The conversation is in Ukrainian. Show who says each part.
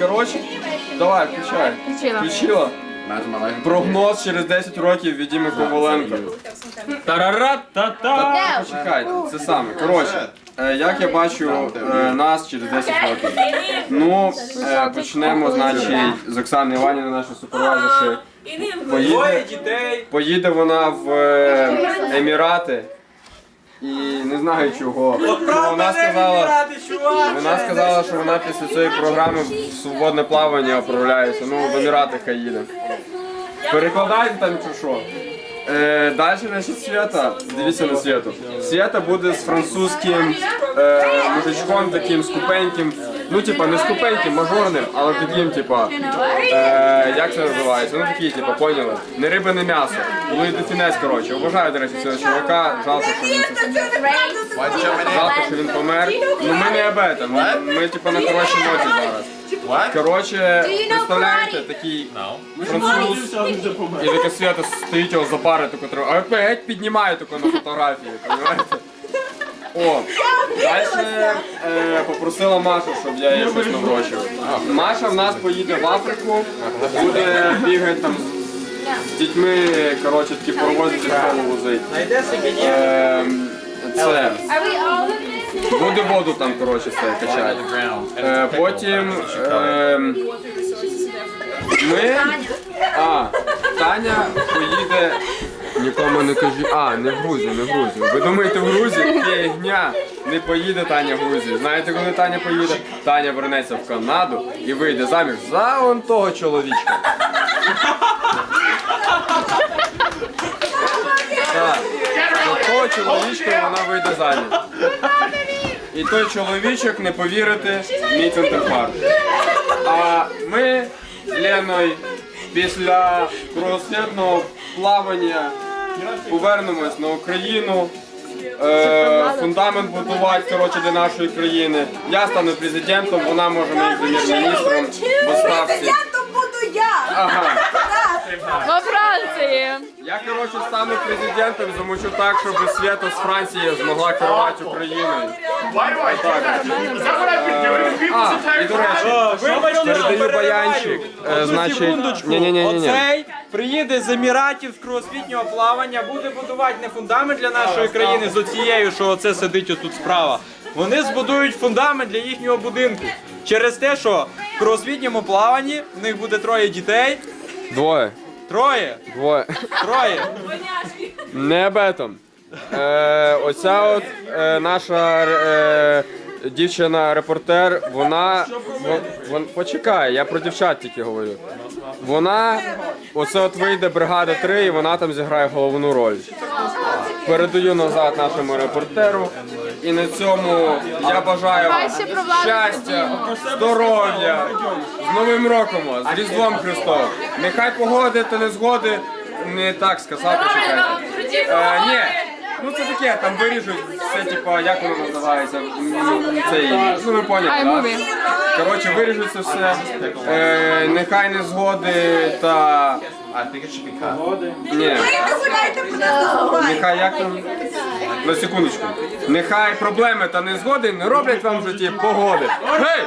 Speaker 1: коротше, давай, включай.
Speaker 2: Включила.
Speaker 1: Прогноз через 10 років від Діми Коваленка.
Speaker 3: Тарара-та-та!
Speaker 1: Почекайте, це саме. Коротше, е, як я бачу е, нас через 10 років. Ну, е, почнемо, значить, з Оксани Іванівни, нашої супервайзерші. Поїде,
Speaker 3: дітей.
Speaker 1: поїде вона в е, Емірати. І не знаю чого. Ну, Вона сказала, вона сказала, що вона після цієї програми в свободне плавання оправляється. Ну, в Емірати хай їде. Перекладайте там чи що. Е, далі, значить, Свята, дивіться на Святу. Свята буде з французьким е, мужичком таким скупеньким. Ну, типа, не скупеньким, мажорним, але таким, типа, е, як це називається? Ну такі, типа, поняли? Не риба, не м'ясо. Луї Дефінес, коротше. Обожаю, до речі, цього чувака. Жалко, що він жалко, що він помер. Ну ми не об этом. Ми, ми типа на хорошій ноті зараз. Коротше, представляєте, такий француз і така свята стоїть його за пари, таку треба, а опять піднімає таку на фотографії, розумієте? О, далі е, попросила Машу, щоб я їй щось наврочив. Маша в нас поїде в Африку, буде бігати там з дітьми, коротше, такі паровозики в школу возить. Ем, Це, буде воду там, коротше, все качати. Е, Потім ем, ми. А, Таня поїде. Нікому не кажи. А, не в Грузію, не в Грузію. Ви думаєте, в Грузію? Фігня. Не поїде Таня в Грузію. Знаєте, коли Таня поїде? Таня вернеться в Канаду і вийде заміж за он того чоловічка. За того чоловічка вона вийде заміж. І той чоловічок, не повірите, мій центрпарк. А ми з Леною після кругосвітного плавання повернемось на Україну. Е, фундамент будувати коротше, для нашої країни. Я стану президентом, вона може мені прем'єр-міністром.
Speaker 4: Президентом буду я!
Speaker 1: Ага.
Speaker 2: Во Франції.
Speaker 1: Я коротше стану президентом, замучу так, щоб Свято з Франції змогла керувати Україною. І до речі, передаю баянчик. Е, значить,
Speaker 3: Секундочку,
Speaker 1: ні, ні, ні, ні.
Speaker 3: оцей приїде з Еміратів з кругосвітнього плавання, буде будувати не фундамент для нашої країни з оцією, що оце сидить отут справа. Вони збудують фундамент для їхнього будинку. Через те, що в кругосвітньому плаванні в них буде троє дітей.
Speaker 1: Двоє.
Speaker 3: Троє,
Speaker 1: Двоє.
Speaker 3: троє.
Speaker 1: Не об этом. Е, оця от е, наша е, дівчина-репортер, вона. вон- вон- почекай, я про дівчат тільки говорю. Вона. Оце от вийде бригада 3 і вона там зіграє головну роль. Передаю назад нашому репортеру. І на цьому я бажаю вам щастя, здоров'я, з Новим роком, вас, з Різдвом Христовим. Нехай погоди та незгоди не так сказав, почекайте. Е, ні, ну це таке, там виріжуть все, типа, як воно називається. м, Цей, ну ви поняли, так? Коротше, виріжуть це все. Е, нехай не згоди та.
Speaker 5: I think it should be cut.
Speaker 1: Ні. Нехай як там. На секундочку. Нехай проблеми та незгоди не роблять вам в житті погоди. Гей!